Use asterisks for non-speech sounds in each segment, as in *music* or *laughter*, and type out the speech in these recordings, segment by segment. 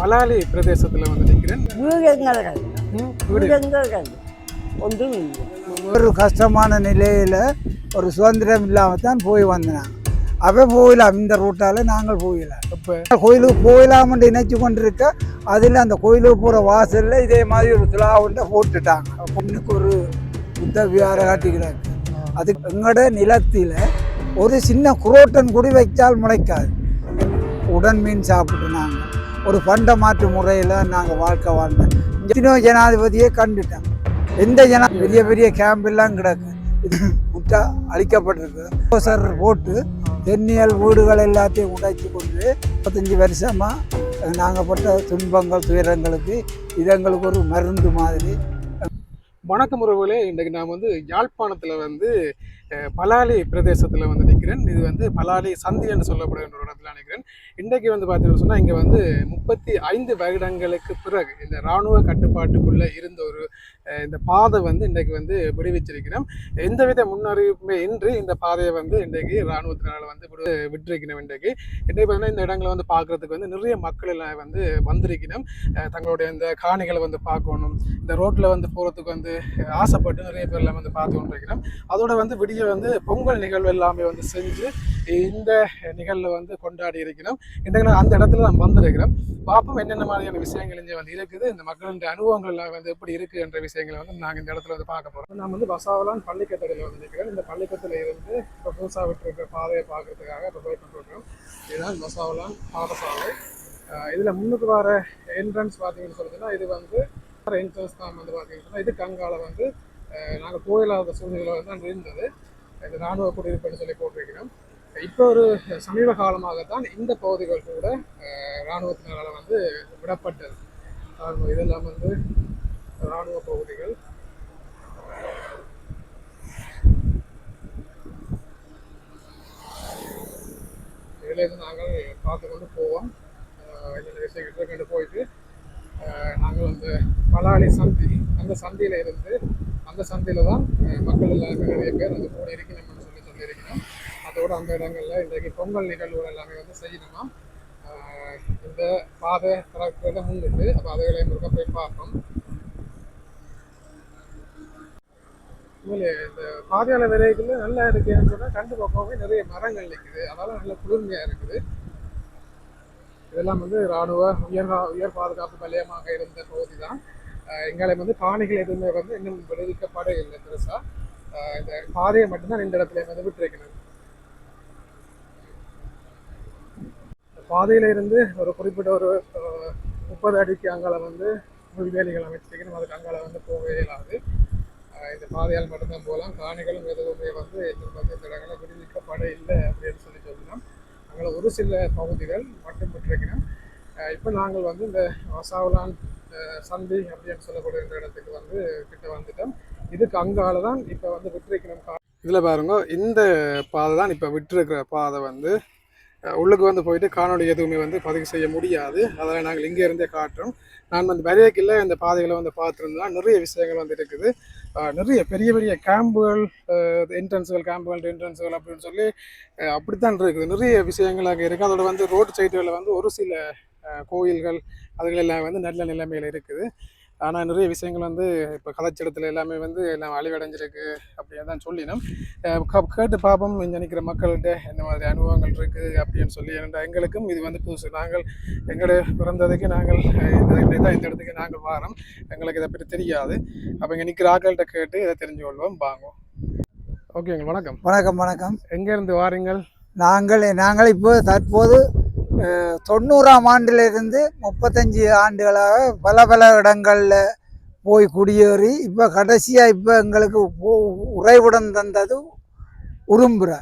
பலாலி பிரதேசத்துல வந்து நிற்கிறேன் வீடு. ஒன்றும் இல்லை. ஒரு கஷ்டமான நிலையில் ஒரு சுதந்திரம் இல்லாமல் தான் போய் வந்தேன். அப்போ போயிடலாம் இந்த ரூட்டால் நாங்கள் போயிடலாம் இப்ப கோயிலுக்கு போயிடலாம்னு நினைச்சு கொண்டிருக்க அதில் அந்த கோயிலுக்கு போகிற வாசலில் இதே மாதிரி ஒரு துலாவுண்ட போட்டுட்டாங்க. பொண்ணுக்கு ஒரு புத்த விகார காட்டிக்கிறாங்க. அது எங்களோட நிலத்தில் ஒரு சின்ன குரோட்டன் குடி வைச்சால் முளைக்காது. உடன் மீன் சாப்பிட்டு நாங்கள் ஒரு பண்ட மாற்று முறையில் நாங்கள் வாழ்க்கை வாழ்ந்தோம். இன்னும் ஜனாதிபதியே கண்டுட்டேன். எந்த ஜனா பெரிய பெரிய கேம்பெல்லாம் கிடக்கு. இது முட்டா அழிக்கப்பட்டிருக்கு. சார் போட்டு தென்னியல் வீடுகள் எல்லாத்தையும் உடைச்சி கொண்டு முப்பத்தஞ்சு வருஷமாக நாங்கள் பட்ட துன்பங்கள் துயரங்களுக்கு இது எங்களுக்கு ஒரு மருந்து மாதிரி. வணக்கம் உறவுகளே. இன்றைக்கு நான் வந்து யாழ்ப்பாணத்தில் வந்து பலாலி பிரதேசத்துல வந்து நிற்கிறேன் இது வந்து பலாலி சந்தி என்று சொல்லப்படுகின்ற ஒரு இடத்துல நிற்கிறேன் இன்றைக்கு வந்து பார்த்தீங்கன்னு சொன்னா இங்க வந்து முப்பத்தி ஐந்து வருடங்களுக்கு பிறகு இந்த இராணுவ கட்டுப்பாட்டுக்குள்ள இருந்த ஒரு இந்த பாதை வந்து இன்றைக்கு வந்து விடுவிச்சிருக்கிறோம். எந்தவித முன்னறிவிப்புமே இன்றி இந்த பாதையை வந்து இன்றைக்கு இராணுவத்தினால் வந்து விடு விட்டிருக்கணும் இன்றைக்கு. இன்றைக்கு பார்த்தீங்கன்னா இந்த இடங்களை வந்து பார்க்கறதுக்கு வந்து நிறைய மக்கள் எல்லாம் வந்து வந்திருக்கணும் தங்களுடைய இந்த காணிகளை வந்து பார்க்கணும். இந்த ரோட்டில் வந்து போகிறதுக்கு வந்து ஆசைப்பட்டு நிறைய பேர் எல்லாம் வந்து பார்த்து கொண்டிருக்கிறோம் அதோட வந்து விடிய வந்து பொங்கல் நிகழ்வு எல்லாமே வந்து செஞ்சு இந்த நிகழ்வு வந்து கொண்டாடி இருக்கிறோம். இன்றைக்கு அந்த இடத்துல நான் வந்திருக்கிறோம். பார்ப்போம் என்னென்ன மாதிரியான விஷயங்கள் இங்கே வந்து இருக்குது. இந்த மக்களின் அனுபவங்கள் வந்து எப்படி இருக்கு என்ற விஷயங்களை வந்து நாங்கள் இந்த இடத்துல வந்து பார்க்க போகிறோம் நான் வந்து பசாவலான் பள்ளிக்கட்டில் வந்து நிற்கிறேன் இந்த பள்ளிக்கட்டில் இருந்து இப்போ புதுசாக விட்டுருக்கிற பாதையை பார்க்கறதுக்காக இப்போ போய் கொண்டிருக்கிறோம். இதுதான் பசாவலான் பாடசாலை. இதில் முன்னுக்கு வர என்ட்ரன்ஸ் பார்த்தீங்கன்னு சொல்லுதுன்னா இது வந்து என்ட்ரன்ஸ் தான் வந்து பார்த்தீங்கன்னு இது கங்கால வந்து நாங்கள் கோயிலாத சூழ்நிலை வந்து அங்கே இருந்தது. இந்த ராணுவ குடியிருப்புன்னு சொல்லி போட்டிருக்கிறோம். இப்போ ஒரு சமீப காலமாகத்தான் இந்த பகுதிகள் கூட இராணுவத்தினரால் வந்து விடப்பட்டது. இதெல்லாம் வந்து இராணுவ பகுதிகள். இதில் இருந்து நாங்கள் பார்த்து கொண்டு போவோம். என்னென்ன விஷயங்கள் கொண்டு போயிட்டு நாங்கள் அந்த பலாலி சந்தி அந்த சந்தியில இருந்து அந்த சந்தியில் தான் மக்கள் எல்லாருமே நிறைய பேர் வந்து கூட இருக்கணும்னு சொல்லி சொல்லியிருக்கிறோம் அதோட அந்த இடங்களில் இன்றைக்கு பொங்கல் நிகழ்வுகள் எல்லாமே வந்து செய்யணுமா? இந்த பாதை திறக்கிறத முன்னிட்டு அப்போ அதைகளை முருக போய் பார்ப்போம். உண்மையிலே இந்த பாதையால விரைவுல நல்லா இருக்குன்னு சொன்னால் கண்டு பக்கமே நிறைய மரங்கள் நிற்குது அதால் நல்ல குளிர்மையாக இருக்குது. இதெல்லாம் வந்து இராணுவ உயர் உயர் பாதுகாப்பு நிலையமாக இருந்த பகுதி தான். எங்களை வந்து காணிகள் எதுவுமே வந்து இன்னும் விடுவிக்கப்பட இல்லை இந்த பாதையை மட்டும்தான் இந்த இடத்துல வந்து விட்டுருக்கணும் பாதையில் இருந்து ஒரு குறிப்பிட்ட ஒரு முப்பது அடிக்கு அங்கால வந்து முள்வேலிகள் அமைச்சிருக்கணும் அதுக்கு அங்கால வந்து போகவே இயலாது இந்த பாதையால் மட்டும்தான் போகலாம். காணிகளும் எதுவுமே வந்து இன்னும் வந்து இந்த இடங்களை விடுவிக்கப்பட இல்லை அப்படின்னு சொல்லி சொல்லலாம் அங்கே ஒரு சில பகுதிகள் மட்டும் பெற்றிருக்கணும் இப்போ நாங்கள் வந்து இந்த வசாவலான் சந்தி அப்படின்னு சொல்லக்கூடிய இந்த இடத்துக்கு வந்து கிட்ட வந்துட்டோம். இதுக்கு அங்கால தான் இப்போ வந்து விட்டுருக்கணும் இதில் பாருங்க இந்த பாதை தான் இப்போ விட்டுருக்கிற பாதை வந்து உள்ளுக்கு வந்து போயிட்டு காணொளி எதுவுமே வந்து பதிவு செய்ய முடியாது. அதெல்லாம் நாங்கள் இங்கே இருந்தே காட்டுறோம். நான் வந்து வரையக்கில் இந்த பாதைகளை வந்து பார்த்துருந்தோம் நிறைய விஷயங்கள் வந்து இருக்குது. நிறைய பெரிய பெரிய கேம்புகள் என்ட்ரன்ஸுகள் கேம்புகள் என்ட்ரன்ஸுகள் அப்படின்னு சொல்லி அப்படித்தான் இருக்குது. நிறைய விஷயங்கள் அங்கே இருக்குது. அதோட வந்து ரோடு சைடுகளில் வந்து ஒரு சில கோயில்கள் அதுகள் எல்லாம் வந்து நல்ல நிலைமையில் இருக்குது. ஆனால் நிறைய விஷயங்கள் வந்து இப்போ கலாச்சாரத்தில் எல்லாமே வந்து எல்லாம் அழிவடைஞ்சிருக்கு அப்படின்னு தான் சொல்லினோம். கேட்டு பார்ப்போம் இங்கே நிற்கிற மக்கள்கிட்ட என்ன மாதிரி அனுபவங்கள் இருக்குது அப்படின்னு சொல்லி ஏன்னா எங்களுக்கும் இது வந்து புதுசு. நாங்கள் எங்களோட பிறந்ததுக்கு நாங்கள் இந்த இந்த தான் இந்த இடத்துக்கு நாங்கள் வாரோம். எங்களுக்கு இதை பற்றி தெரியாது. அப்போ இங்கே நிற்கிற ஆட்கள்கிட்ட கேட்டு இதை தெரிஞ்சு கொள்வோம் வாங்குவோம் ஓகேங்க வணக்கம். வணக்கம் வணக்கம். எங்கேருந்து வாரீங்கள்? நாங்கள் நாங்கள் இப்போ தற்போது தொண்ணூறாம் ஆண்டிலிருந்து முப்பத்தஞ்சு ஆண்டுகளாக பல பல இடங்களில் போய் குடியேறி இப்போ கடைசியாக இப்போ எங்களுக்கு உ- உறைவிடம் தந்தது உரும்புரை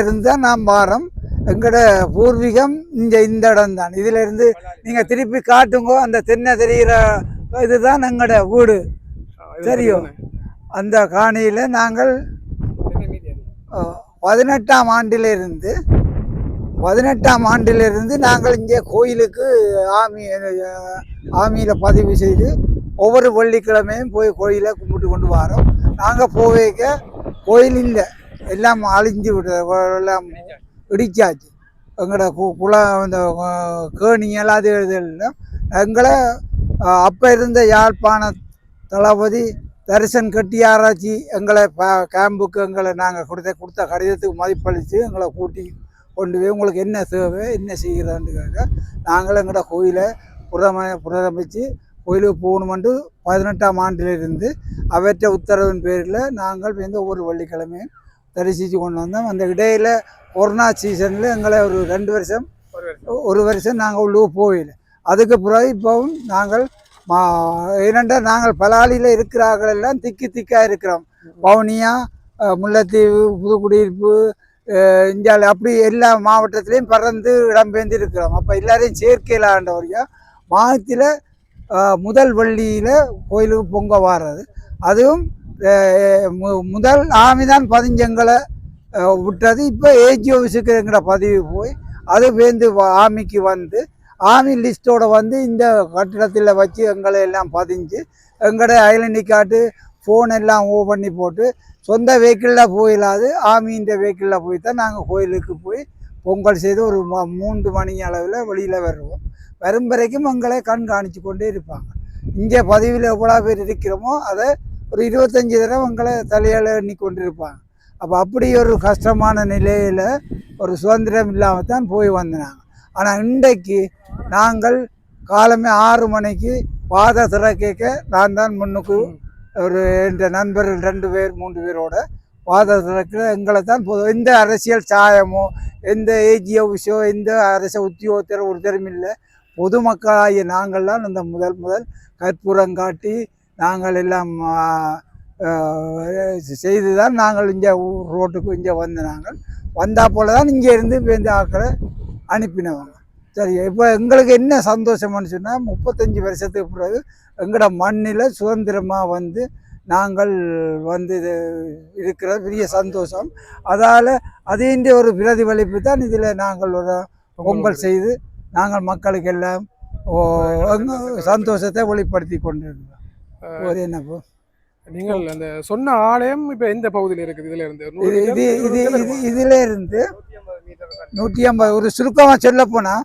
இருந்து தான் நாம் வாரோம் எங்களோட பூர்வீகம் இந்த இந்த இடம் தான் இதுல இருந்து நீங்க திருப்பி காட்டுங்க அந்த தென்னை தெரிகிற இதுதான் எங்களோட வீடு. சரியோ? அந்த காணியில நாங்கள் பதினெட்டாம் ஆண்டிலிருந்து பதினெட்டாம் ஆண்டிலிருந்து நாங்கள் இங்கே கோயிலுக்கு ஆமி ஆமியில் பதிவு செய்து ஒவ்வொரு வெள்ளிக்கிழமையும் போய் கோயிலை கும்பிட்டு கொண்டு வரோம். நாங்கள் போவேக்க கோயில் இல்லை. எல்லாம் அழிஞ்சு விடு எல்லாம் இடிச்சாச்சு. எங்களோட கு குள இந்த கேணியெல்லாம் அது இதெல்லாம் எங்களை அப்போ இருந்த யாழ்ப்பாண தளபதி தரிசன் கட்டியாராச்சி எங்களை ப கேம்புக்கு எங்களை நாங்கள் கொடுத்த கொடுத்த கடிதத்துக்கு மதிப்பளித்து எங்களை கூட்டி கொண்டு போய் உங்களுக்கு என்ன தேவை என்ன செய்கிறோன்னு கேட்க நாங்கள் எங்களோட கோயிலை புறம புனரமைச்சு கோயிலுக்கு போகணுமென்று பதினெட்டாம் ஆண்டிலிருந்து அவற்றை உத்தரவின் பேரில் நாங்கள் வந்து ஒவ்வொரு வெள்ளிக்கிழமையும் தரிசித்து கொண்டு வந்தோம். அந்த இடையில் கொரோனா சீசனில் எங்களை ஒரு ரெண்டு வருஷம் ஒரு வருஷம். நாங்கள் உள்ளூர் போகல. அதுக்கு பிறகு இப்போவும் நாங்கள் மா ஏனென்றால் நாங்கள் பலாலியில் இருக்கிறார்கள் எல்லாம் திக்கி திக்காக இருக்கிறோம். வவுனியா அஹ், முல்லைத்தீவு புதுக்குடியிருப்பு இந்தியாவில் அப்படி எல்லா மாவட்டத்திலையும் பறந்து இடம்பெயர்ந்து இருக்கிறோம் அப்போ எல்லாரையும் சேர்க்கையில் ஆண்டவரையும் மாதத்தில் முதல் வள்ளியில் கோயிலுக்கு பொங்க வாரது அதுவும் முதல் ஆமிதான் பதிஞ்சங்களை விட்டது. இப்போ ஏஜி விசுக்கிறங்கிற பதிவு போய் அது வேந்து வ- ஆமிக்கு வந்து ஆமி லிஸ்ட்டோட வந்து இந்த கட்டிடத்தில் வச்சு எங்களை எல்லாம் பதிஞ்சு எங்களோட ஐலண்டி காட்டு ஃபோன் எல்லாம் ஓ பண்ணி போட்டு சொந்த வெஹிக்கிளில் போயிடாது ஆமின்ற வெஹிக்கிளில் போய் தான் நாங்கள் கோயிலுக்கு போய் பொங்கல் செய்து ஒரு மூன்று மணி அளவில் வெளியில் வருவோம். வரும் வரைக்கும் எங்களை கண்காணித்து கொண்டே இருப்பாங்க. இங்கே பதிவில் எவ்வளோ பேர் இருக்கிறோமோ அதை ஒரு இருபத்தஞ்சி தடவை எங்களை தலையால் எண்ணி கொண்டு இருப்பாங்க அப்போ அப்படி ஒரு கஷ்டமான நிலையில் ஒரு சுதந்திரம் இல்லாமல் தான் போய் வந்தாங்க. ஆனால் இன்றைக்கு நாங்கள் காலமே ஆறு மணிக்கு பாத திறக்க நான் தான் முன்னுக்கு ஒரு என்ற நண்பர்கள் ரெண்டு பேர் மூன்று பேரோட வாதத்தில் எங்களை தான் பொது எந்த அரசியல் சாயமோ எந்த ஏஜிஓவிஸோ எந்த அரச உத்தியோகத்தர் ஒருத்தரும் இல்லை. பொதுமக்களாகிய நாங்கள்லாம் அந்த முதல் முதல் கற்பூரம் காட்டி நாங்கள் எல்லாம் செய்து தான் நாங்கள் இங்கே ரோட்டுக்கு இங்கே வந்து நாங்கள் வந்தால் போல தான் இங்கே இருந்து இந்த ஆக்களை அனுப்பினவங்க. சரி இப்போ எங்களுக்கு என்ன சந்தோஷம்னு சொன்னால் முப்பத்தஞ்சு வருஷத்துக்கு பிறகு எங்களோட மண்ணில் சுதந்திரமாக வந்து நாங்கள் வந்து இது இருக்கிற பெரிய சந்தோஷம். அதால் அதின்ற ஒரு பிரதிபலிப்பு தான் இதில் நாங்கள் ஒரு பொங்கல் செய்து நாங்கள் மக்களுக்கு எல்லாம் சந்தோஷத்தை வெளிப்படுத்தி கொண்டிருக்கிறோம். ஒரு என்னப்போ நீங்கள் அந்த சொன்ன ஆலயம் இப்ப எந்த பகுதியில் இருக்குது? இதுல இருந்து இது இது இது இதில் இருந்து. நூற்றி ஐம்பது ஒரு சுருக்கமாக சொல்ல போனால்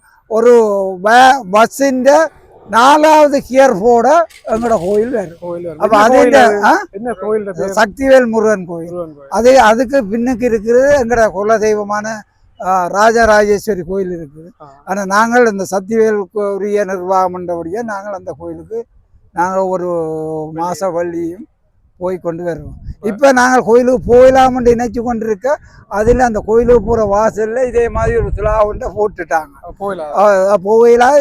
நாலாவது கியர் போட எங்களோட கோயில் வருது. அப்போ என்ன அது கோயில் சக்திவேல் முருகன் கோயில். அது அதுக்கு பின்னுக்கு இருக்கிறது எங்களோட குலதெய்வமான ராஜராஜேஸ்வரி கோயில் இருக்குது. ஆனால் நாங்கள் இந்த சக்திவேலுக்கு உரிய நிர்வாகம் பண்ணபடியே நாங்கள் அந்த கோயிலுக்கு நாங்கள் ஒரு மாச வள்ளியும் போய் கொண்டு வருவோம். இப்போ நாங்கள் கோயிலுக்கு போயிடலாம்னு நினைச்சு கொண்டு இருக்க அதில் அந்த கோயிலுக்கு போகிற வாசலில் இதே மாதிரி ஒரு துலா ஒன்றை போட்டுட்டாங்க. போகலாம்.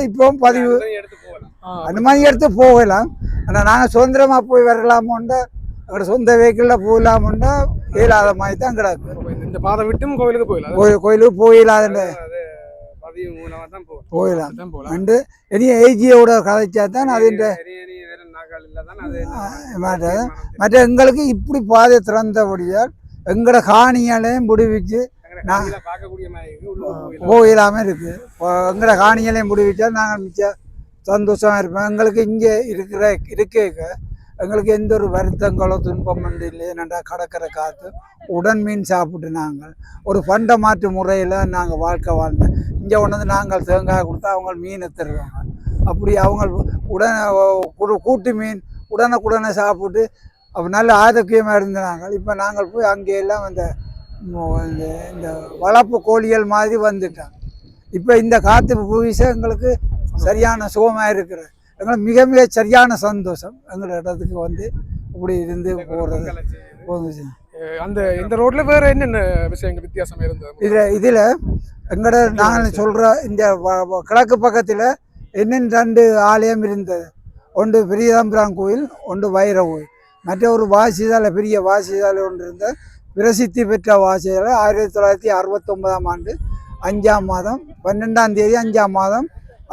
இப்போ பதிவு அந்த மாதிரி எடுத்து போகலாம். ஆனால் நாங்கள் சுதந்திரமாக போய் வரலாமோண்டா எங்களோட சொந்த வெஹிக்கிளில் போகலாமோண்டா இயலாத மாதிரி தான் கிடக்கு. இந்த- பாதை விட்டும் கோயிலுக்கு போயிடலாம் கோயில் கோயிலுக்கு போயிடலாத பதிவு மூலமா தான் போகும் போயிடலாம் அண்டு இனி ஏஜியோட கதைச்சா தான் அதுன்ற மற்ற எங்களுக்கு இப்படி பாதை திறந்தபடியால் எங்களோட காணிகளையும் விடுவிச்சு மாதிரி இருக்கு. எங்களோட காணிகளையும் விடுவிச்சா நாங்கள் மிச்சம் சந்தோஷமாக இருப்போம். எங்களுக்கு இங்கே இருக்கிற இருக்கேக்க எங்களுக்கு எந்த ஒரு வருத்தங்களோ துன்பம் வந்து இல்லை. என்னடா கடற்கரை காற்று உடன் மீன் சாப்பிட்டு நாங்கள் ஒரு பண்ட மாற்று முறையில் நாங்கள் வாழ்க்கை வாழ்ந்தோம். இங்கே கொண்டு வந்து நாங்கள் தேங்காய் கொடுத்தா அவங்க மீனை தருவாங்க. அப்படி அவங்க உடனே கூட்டு மீன் உடனுக்குடனே சாப்பிட்டு அப்போ நல்ல ஆரோக்கியமாக இருந்தாங்க இப்போ நாங்கள் போய் அங்கே எல்லாம் அந்த இந்த வளர்ப்பு கோழிகள் மாதிரி வந்துட்டோம் இப்போ இந்த காற்று பூவிச எங்களுக்கு சரியான சுகமாக இருக்கிறது. எங்களுக்கு மிக மிக சரியான சந்தோஷம் எங்களோட இடத்துக்கு வந்து இப்படி இருந்து போகிறது. போகுது அந்த இந்த ரோட்ல வேற என்னென்ன விஷயங்கள் வித்தியாசம் இருந்தது? இதில் இதில் எங்களோட நாங்கள் சொல்கிற இந்த கிழக்கு பக்கத்தில் இன்னும் ரெண்டு ஆலயம் இருந்தது. ஒன்று பெரியதாம்பிரான் கோயில் ஒன்று வைர கோயில். மற்ற ஒரு வாசிதால பெரிய வாசிசாலை ஒன்று இருந்த பிரசித்தி பெற்ற வாசிசாலை ஆயிரத்தி தொள்ளாயிரத்தி அறுபத்தொன்பதாம் ஆண்டு அஞ்சாம் மாதம் பன்னெண்டாம் தேதி அஞ்சாம் மாதம்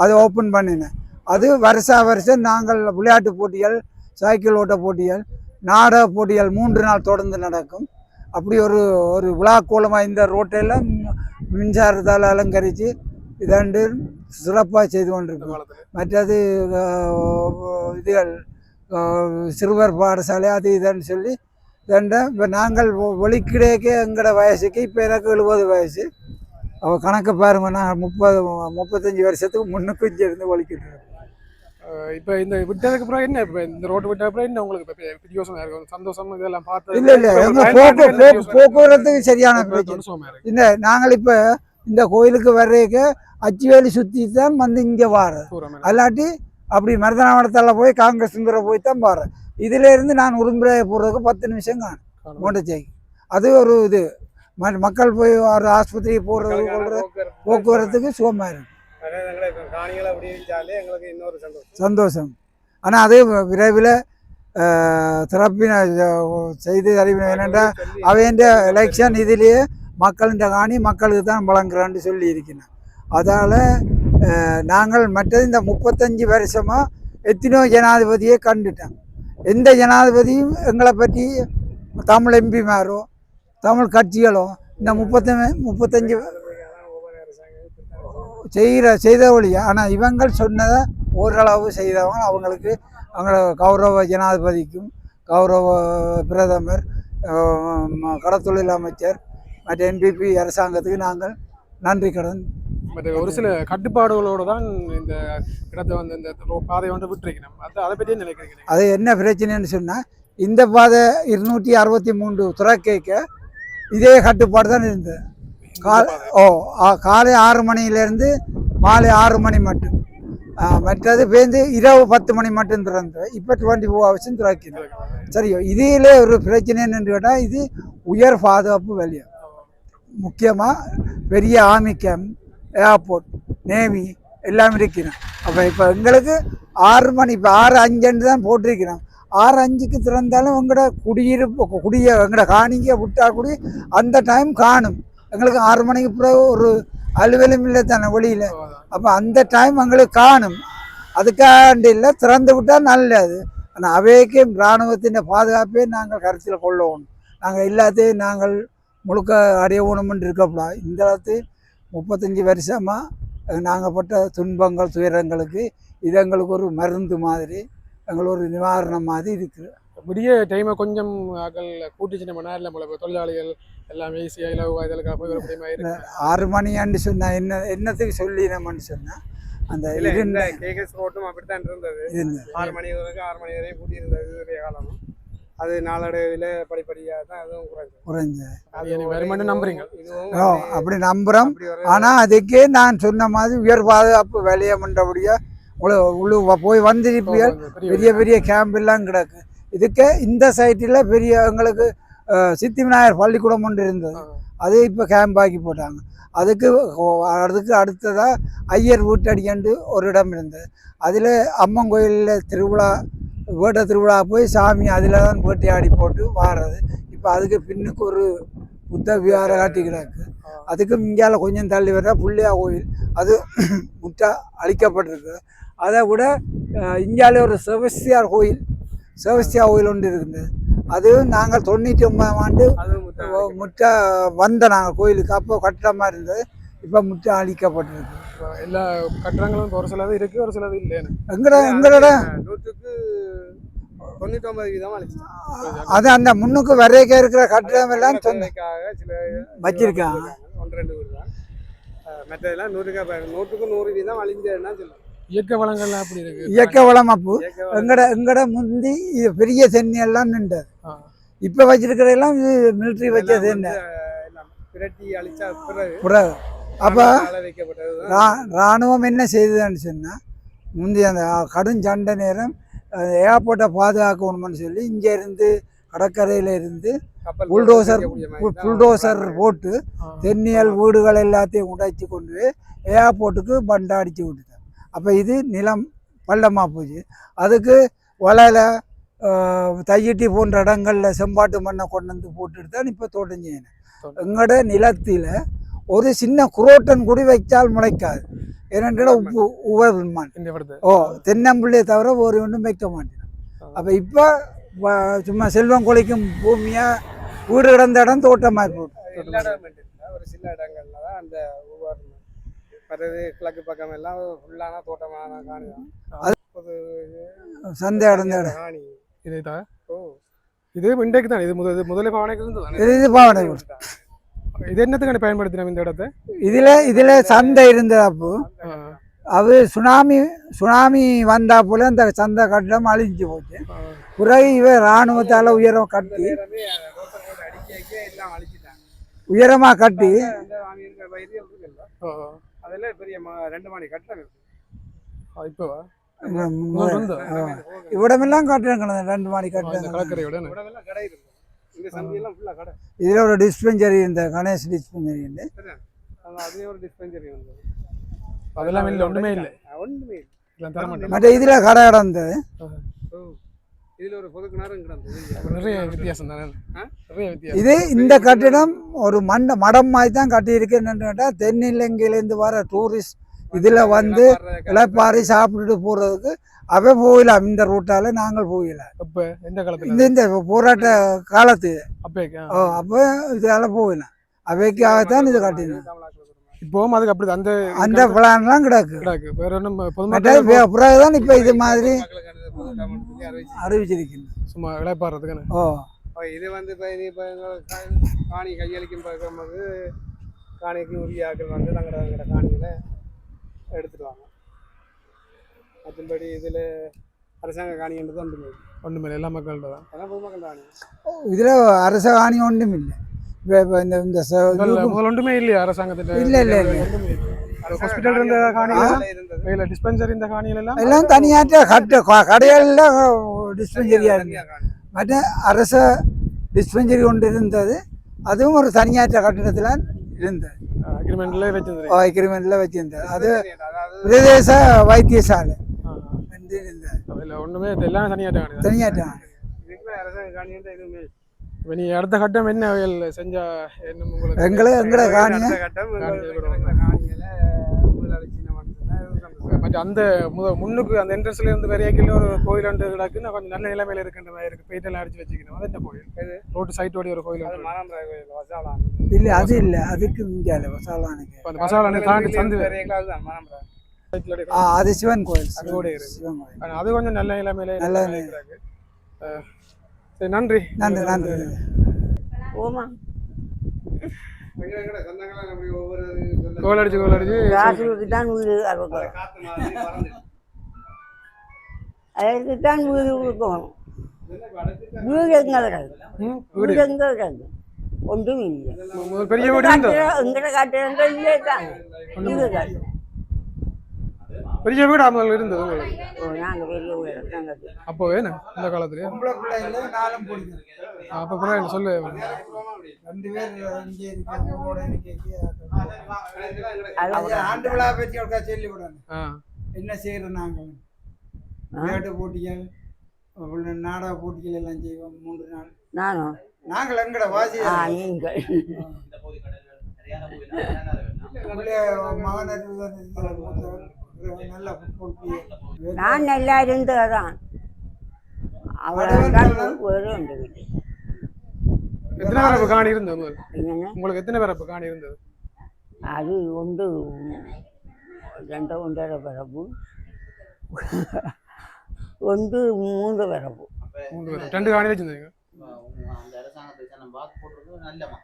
அது ஓப்பன் பண்ணினேன் அது வருஷா வருஷம் நாங்கள் விளையாட்டு போட்டிகள் சைக்கிள் ஓட்ட போட்டிகள் நாடக போட்டிகள் மூன்று நாள் தொடர்ந்து நடக்கும். அப்படி ஒரு ஒரு விழா கோலமாக இந்த ரோட்டையெல்லாம் மின்சாரத்தால் அலங்கரித்து இதாண்டு சிறப்பாக செய்து கொண்டிருக்கோம் மற்றது இதுகள் சிறுவர் பாடசாலை அது இதுன்னு சொல்லி இதண்ட இப்போ நாங்கள் ஒ- ஒலிக்கிடையக்கே எங்களோட வயசுக்கு இப்போ எனக்கு எழுபது வயசு. அவ கணக்கு பாருங்க நான் முப்பது முப்பத்தஞ்சு வருஷத்துக்கு முன்னுக்கு இருந்து ஒழிக்கிட்டு இருக்கோம். இப்ப இந்த விட்டதுக்கு அப்புறம் என்ன இப்ப இந்த ரோடு விட்ட அப்புறம் என்ன உங்களுக்கு இப்ப பெ- பிரியோசனம் இருக்கு? சந்தோஷம் இதெல்லாம் பார்த்து இல்ல இல்ல போக்குவரத்துக்கு சரியான இந்த நாங்கள் இப்போ இந்த கோயிலுக்கு வர்றதுக்கு அச்சுவேலி சுற்றி தான் வந்து இங்கே என்ன? அல்லாட்டி அப்படி மருதனாவடத்தால் போய் காங்கிரஸ் சுந்தர போய் தான் போகிறேன் இதுல இருந்து நான் உரும்புரை போகிறதுக்கு பத்து நிமிஷம் காணும். மோட்டர்சைக்கிள் அது ஒரு இது. மக்கள் போய் ஒரு ஆஸ்பத்திரிக்கு கொள்றது போக்குவரத்துக்கு சுகமாக இருக்கும் சந்தோஷம். ஆனால் அது விரைவில் திறப்பின செய்து அறிவின என்னென்றா சொல்லி அவன் எலெக்ஷன் இதிலேயே மக்களின் காணி மக்களுக்கு தான் வழங்குறான்னு சொல்லி இருக்கிறேன். அதால் நாங்கள் மற்றது இந்த முப்பத்தஞ்சு வருஷமாக எத்தனையோ ஜனாதிபதியை கண்டுட்டோம். எந்த ஜனாதிபதியும் எங்களை பற்றி தமிழ் எம்பிமாரோ தமிழ் கட்சிகளோ இந்த முப்பத்தஞ்சு முப்பத்தஞ்சு செய்கிற செய்த ஒழிய ஆனால் இவங்கள் சொன்னதை ஓரளவு செய்தவங்க அவங்களுக்கு அவங்கள கௌரவ ஜனாதிபதிக்கும் கௌரவ பிரதமர் கடத்தொழில் அமைச்சர் மற்ற என்பிபி அரசாங்கத்துக்கு நாங்கள் நன்றி கடன் பட் ஒரு சில கட்டுப்பாடுகளோட தான் இந்த இடத்தை வந்து இந்த பாதையை வந்து விட்டுருக்கணும் அது அதை பற்றி நினைக்கிறீங்க? அது என்ன பிரச்சனைன்னு சொன்னால் இந்த பாதை இருநூற்றி அறுபத்தி மூன்று துறக்கைக்க இதே கட்டுப்பாடு தான் இருந்தது. கால் ஓ காலை ஆறு மணியிலேருந்து மாலை ஆறு மணி மட்டும். மற்றது பேருந்து இரவு பத்து மணி மட்டும் திறந்தது இப்போ டுவெண்ட்டி ஃபோர் ஹவர்ஸும் திறக்கிறது. சரியோ இதிலே ஒரு பிரச்சனை என்னன்னு கேட்டால் இது உயர் பாதுகாப்பு வேலையம் முக்கியமாக பெரிய ஆர்மி கேம்ப் ஏர்போர்ட் நேவி எல்லாம் இருக்கிறோம் அப்போ இப்போ எங்களுக்கு ஆறு மணி இப்போ ஆறு அஞ்சுன்னு தான் போட்டிருக்கிறோம். ஆறு அஞ்சுக்கு திறந்தாலும் எங்களோட குடியிருப்பு குடிய எங்களோட காணிக்க விட்டா கூடி அந்த டைம் காணும். எங்களுக்கு ஆறு மணிக்கு பிறகு ஒரு அலுவலும் இல்லை தானே வெளியில். அப்போ அந்த டைம் எங்களுக்கு காணும். அதுக்காண்டி இல்லை திறந்து விட்டால் நல்லது. ஆனால் அவைக்கும் இராணுவத்தின் பாதுகாப்பே நாங்கள் கருத்தில் கொள்ளணும். நாங்கள் எல்லாத்தையும் நாங்கள் முழுக்க அடையணும்னு இருக்கக்கூடாது இந்த அளவுக்கு முப்பத்தஞ்சு வருஷமாக நாங்கள் பட்ட துன்பங்கள் துயரங்களுக்கு இது எங்களுக்கு ஒரு மருந்து மாதிரி எங்களுக்கு ஒரு நிவாரணம் மாதிரி இருக்குது. விடிய டைமை கொஞ்சம் ஆக்கள் கூட்டி சின்ன மணி நேரம் போல தொழிலாளிகள் எல்லாம் ஈஸியாக இலவு இதெல்லாம் போய் ஆறு மணியாண்டு சொன்னால் என்ன என்னத்துக்கு சொல்லினோம்னு சொன்னால் அந்த கேகஸ் ரோட்டும் அப்படித்தான் இருந்தது. ஆறு மணி வரைக்கும் ஆறு மணி வரையும் கூட்டி இருந்தது காலமும் அது நாளடைவில் படிப்படியாக தான் அதுவும் குறைஞ்சது. குறைஞ்ச. அது எனக்கு வருமானு நம்புறீங்க. ஓ அப்படி- நம்புகிறோம் ஆனால் அதுக்கே நான் சொன்ன மாதிரி உயர் பாதுகாப்பு வேலையை பண்ணுறபடியாக உள்ள போய் வந்திருப்பீர்கள். பெரிய பெரிய கேம்ப் எல்லாம் கிடக்கு. இதுக்கு இந்த சைட்டில் பெரிய எங்களுக்கு சித்தி விநாயகர் பள்ளிக்கூடம் ஒன்று இருந்தது. அது இப்போ கேம்ப் ஆக்கி போட்டாங்க. அதுக்கு அதுக்கு அடுத்ததாக ஐயர் வீட்டடிக்கண்டு ஒரு இடம் இருந்தது. அதில் அம்மன் கோயிலில் திருவிழா வேட்ட திருவிழா போய் சாமி அதில் தான் வேட்டையாடி போட்டு வாரது. இப்போ அதுக்கு பின்னுக்கு ஒரு புத்த விகார காட்டி கிடக்கு. அதுக்கு இங்கால கொஞ்சம் தள்ளி வர புள்ளியா கோயில். அது *clears throat* முட்டா அழிக்கப்பட்டிருக்கு. அதை விட இந்தியாவிலே ஒரு செபஸ்தியார் கோயில் செபஸ்தியா கோயில் ஒன்று இருக்குது. அது நாங்கள் தொண்ணூற்றி ஒன்பதாம் ஆண்டு அதுவும் முட்டை வந்த நாங்கள் கோயிலுக்கு. அப்போ கட்டிடமாக இருந்தது. இப்போ முட்டை அழிக்கப்பட்டிருக்கு எல்லா கட்டடங்களும் இப்ப ஒரு சிலது இருக்கு ஒரு சிலது இல்லைன்னு. எங்கட எங்களோட நூற்றுக்கு தொண்ணூத்தி ஒன்பது வீதம் அழிச்சு அது அந்த முன்னுக்கு வரைக்க இருக்கிற கட்டிடம் எல்லாம் சொந்த தேவைக்காக சில வச்சிருக்காங்க. ஒன்று ரெண்டு வீடு தான் மற்றதெல்லாம் நூறுக்கு அப்ப நூற்றுக்கு நூறு வீதம் அழிஞ்சதுன்னா சொல்லலாம். இயற்கை வளங்கள்லாம் அப்படி இருக்கு. இயற்கை வளம் எங்கட எங்கட முந்தி இது பெரிய சென்னி எல்லாம் நின்றது. ஆ. இப்போ வச்சிருக்கிற எல்லாம் மிலிட்ரி வச்ச எல்லாம் சென்னை வந்து, அஹ், எல்லாம் பிரட்டி அழிச்சா பிறகு பிறகு அப்போ ரா இராணுவம் என்ன செய்ததுன்னு சொன்னால் முந்தைய அந்த கடும் சண்டை நேரம் ஏர்போர்ட்டை பாதுகாக்கணும்னு சொல்லி இங்கே இருந்து கடற்கரையில் இருந்து புல்டோசர் புல்டோசர் போட்டு. தென்னியல் வீடுகள் எல்லாத்தையும் உடைச்சி கொண்டு போய் ஏர்போர்ட்டுக்கு பண்டை அடித்து விட்டுட்டேன் அப்போ இது நிலம் பள்ளமாக போச்சு. அதுக்கு வலையில் தையிட்டி போன்ற இடங்களில் செம்பாட்டு மண்ணை கொண்டு வந்து போட்டுட்டு தான் இப்போ தோட்டம். செய்யணும். எங்களோட நிலத்தில் ஒரு சின்ன குரோட்டன் குடி வைத்தால் முளைக்காது. ஏனென்றால் உப்பு இடத்து ஓ தென்னம்பிள்ளையை தவிர ஒரு ஒன்றும் வைக்க மாட்டேன். அப்போ இப்போ சும்மா செல்வம் கொலைக்கும் பூமியாக வீடு கிடந்த இடம் தோட்டமாக போட்டு ஒரு சில இடங்கள்ல தான் அந்த மற்றது கிழக்கு பக்கம் எல்லாம் ஃபுல்லான காணி தான் சந்தை அடைந்த இடம். காணி. இதை தான் ஓ. இது இன்றைக்கு தான் இது முதல் முதலே பாவனைக்கு இது பாவனை இது என்னத்துக்கான பயன்படுத்தினோம் இந்த இடத்த? இதுல இதுல சந்தை இருந்தது அப்போ அது சுனாமி சுனாமி வந்தா போல அந்த சந்தை கட்டிடம் அழிஞ்சு போச்சு. பிறகு இவ இராணுவத்தால உயரம் கட்டி நேரமே ரோட்டை போட்டு அடிக்க எல்லாம் அழிச்சிட்டாங்க. உயரமா கட்டி அதெல்லாம் பெரிய ரெண்டு மாடி கட்டடம் இப்போவா இந்த முதல் வந்து ஆ. இவ்விடமெல்லாம் கட்டிடம் கிடந்தது ரெண்டு மாடி இந்த கட்டிடம் கடற்கரையோட? உடம்பெல்லாம் கடை இதுல ஒரு டிஸ்பென்சரி இந்த கணேஷ் டிஸ்பென்சரி உண்டு. அதுலயே ஒரு டிஸ்பென்சரி வந்து அதெல்லாம் இல்லை ஒன்றுமே இல்லை. ஒன்றுமே இல்லை. மற்ற இதுல கடை கிடந்தது ஓ இதுல ஒரு பொது கிணறும் கிடந்தது. அப்ப நிறைய வித்தியாசம் தானே? ஆ? நிறைய வித்தியாசம். இது இந்த கட்டிடம் ஒரு மண்ட மடம் மாதிரி தான் கட்டியிருக்கு. என்னன்னு கேட்டால் தென்னிலங்கையிலேருந்து வர டூரிஸ்ட் இதுல வந்து இளப்பாரி சாப்பிட்டுட்டு போறதுக்கு அவ போகலாம் இந்த ரூட்டால நாங்கள் போகலாம் அப்ப எந்த காலத்துல? இந்த இந்த போராட்ட காலத்து. அப்பேக்கா ஓ, அப்போ இதால போகலாம் அவைக்காகத்தான் இது கட்டினோம். இப்போவும் அதுக்கு அப்படி அந்த அந்த பிளான்லாம் கிடக்கு. கிடக்கு. வேற ஒன்றும் பிறகுதான் இப்போ இது மாதிரி அறிவிச்சு அறிவிச்சிருக்கீங்க சும்மா இழைப்பாடுறதுக்குன்னு ஓ. அப்ப இது வந்து இப்போ இது இப்போ காணி கையளிக்கும் பார்க்கும்போது காணிக்கு உரிய ஆட்கள் வந்து நாங்கள் எங்களோட வாங்க மற்றபடி இதில் அரசாங்க காணின்றது ஒன்றுமே. எல்லா மக்கள்கிட்ட தான். அதான் பொதுமக்கள் காணி. இதுல அரச காணி ஒன்றும் இல்லை. இப்போ இப்போ இந்த இந்த ச- முதல்ல ஒன்றுமே இல்லையா அரசாங்கத்திட்ட இல்ல, இல்ல, இல்ல. ஹாஸ்பிட்டல் இருந்த காணியில இருந்தது. இல்ல டிஸ்பென்சரி இந்த காணியில எல்லாம் எல்லாம் தனியாட்ட கட்ட கடைகள்ல டிஸ்பென்சரியா இருந்தது. மற்ற அரச டிஸ்பென்சரி ஒன்று இருந்தது. அதுவும் ஒரு தனியாற்ற கட்டிடத்தில் இருந்தது. அக்ரிமெண்ட்ல வச்சிருந்தது. அது பிரதேச வைத்தியசாலை. இல்ல ஒண்ணுமே இல்லை. எல்லாம் தனியாட்ட காணி தான். தனியாட்ட? இதுக்குமே அரசாங்க காணின்ற எதுவுமே இல்லை. இப்ப நீ அடுத்த கட்டம் என்ன வயல் செஞ்சா என்ன உங்களுக்கு எங்களை எங்கட காணிய. மற்ற அந்த முத முன்னுக்கு அந்த என்ட்ரன்ஸ்ல இருந்து வரைக்கும் ஒரு கோயில் ஒன்று கிடக்குன்னு கொஞ்சம் நல்ல நிலைமையில இருக்கின்ற மாதிரி இருக்கு. பெயிண்டெல்லாம் அடிச்சு வச்சுக்கணும். அது என்ன கோயில்? ரோட்டு சைட்டோடைய ஒரு கோயில் இல்லை அது இல்லை. அதுக்கு இந்தியாவில் வசாலானுக்கு மசாலா தாண்டி சந்து பெரிய கிளாஸ் தான் அது சிவன் கோயில். அது கூட இருக்கு. சிவன் கோயில். அது கொஞ்சம் நல்ல நிலைமையில நல்ல சரி நன்றி. நன்றி நன்றி. ஓமா. கோல் அடிச்சு கோல் அடிச்சு. ராசுக்கு தான் வீடு வீடு கொடுக்கணும் வீடு எங்க வீடு. எங்க ஒன்றும் இல்லை பெரிய வீடு காட்டுறங்க தான். பெரிய வீடு முதல்ல இருந்தது. உங்களுக்கு ஓ நாங்கள் பெரிய வீடு நாங்கள் அப்போ வேணும் இந்த பிடிக்கும் அப்ப கூட என்ன சொல்லு. ரெண்டு பேர் இங்கே இருக்காங்க ஆண்டு விழா பற்றி ஒருக்கா சொல்லி விடணும் என்ன செய்யறோம் நாங்கள்? விளையாட்டு போட்டிகள் நாடக போட்டிகள் எல்லாம் செய்வோம் மூன்று நாள். நானும் நாங்கள் எங்கட வாசி நீங்கள் மகனர் நல்ல நான் நல்லா இருந்ததான் அவ்வளோ தான் வேறு உண்டு வீடு எத்தனை பேரப்பு காணி இருந்தது உங்களுக்கு எத்தனை பேரப்பு காணி இருந்தது? அது ஒன்று ரெண்டு ஒன்றரை பிறப்பு ஒன்று மூன்று பிறப்பு மூன்று பேர். ரெண்டு காணி வச்சிருந்தீங்க? அந்த அரசாங்கத்துக்கு நம்ம வாக்கு போட்டிருக்கோம் நல்லமா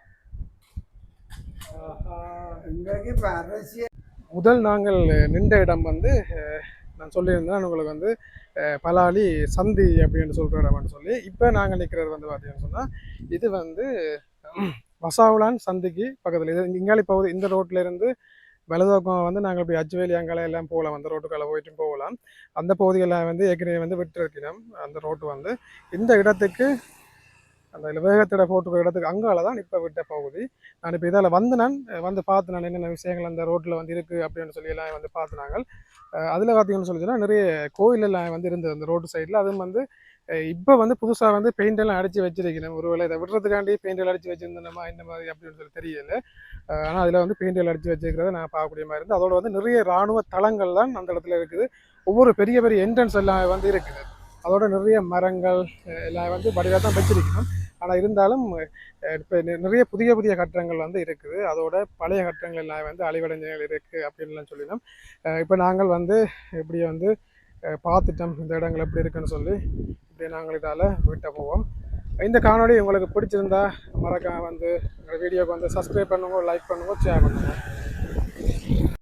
எங்களுக்கு இப்போ அரசியல் முதல் நாங்கள் நின்ற இடம் வந்து நான் சொல்லியிருந்தேன் உங்களுக்கு வந்து பலாலி சந்தி அப்படின்னு சொல்கிற இடம்னு சொல்லி. இப்போ நாங்கள் நிற்கிறது வந்து பார்த்தீங்கன்னு சொன்னால் இது வந்து வசாவுலான் சந்திக்கு பக்கத்தில். இது இங்காலி பகுதி இந்த ரோட்டிலேருந்து இருந்து வலதுபக்கம் வந்து நாங்கள் இப்படி அச்சுவேலி அங்கால எல்லாம் போகலாம். அந்த ரோட்டுக்கால போயிட்டு போகலாம். அந்த பகுதியெல்லாம் வந்து ஏற்கனவே வந்து விட்டுருக்கிறோம் அந்த ரோட்டு வந்து. இந்த இடத்துக்கு அந்த வேகத்திட போட்டுக்கிற இடத்துக்கு அங்கால தான் இப்போ விட்ட பகுதி. நான் இப்போ இதில் வந்து நான் வந்து பார்த்து நான் என்னென்ன விஷயங்கள் அந்த ரோட்டில் வந்து இருக்குது அப்படின்னு சொல்லி எல்லாம் வந்து பார்த்துனாங்க. அதில் பார்த்தீங்கன்னு சொல்லி நிறைய கோயிலெல்லாம் வந்து இருந்தது அந்த ரோட்டு சைடில் அதுவும் வந்து இப்போ வந்து புதுசாக வந்து பெயிண்ட் எல்லாம் அடித்து வச்சிருக்கிறேன். ஒருவேளை இதை விடுறதுக்காண்டி பெயிண்ட் எல்லாம் அடித்து வச்சிருந்தோமா இந்த மாதிரி அப்படின்னு சொல்லி தெரியல. ஆனால் அதில் வந்து பெயிண்ட் எல்லாம் அடித்து வச்சிருக்கிறத நான் பார்க்கக்கூடிய மாதிரி இருந்து அதோட வந்து நிறைய இராணுவ தளங்கள் தான் அந்த இடத்துல இருக்குது. ஒவ்வொரு பெரிய பெரிய என்ட்ரன்ஸ் எல்லாம் வந்து இருக்குது. அதோட நிறைய மரங்கள் எல்லாம் வந்து வடிவாக தான் வச்சிருக்கணும். ஆனால் இருந்தாலும் இப்போ நிறைய புதிய புதிய கட்டடங்கள் வந்து இருக்குது. அதோட பழைய கட்டடங்கள் எல்லாம் வந்து அழிவடைஞ்சங்கள் இருக்குது அப்படின்லாம் சொல்லினோம். இப்போ நாங்கள் வந்து இப்படி வந்து பார்த்துட்டோம். இந்த இடங்கள் எப்படி இருக்குன்னு சொல்லி இப்படி நாங்கள் இதால் வீட்டை போவோம். இந்த காணொளி உங்களுக்கு பிடிச்சிருந்தா மறக்காம வந்து எங்கள் வீடியோக்கு வந்து சப்ஸ்கிரைப் பண்ணுங்க லைக் பண்ணுங்க ஷேர் பண்ணுங்க.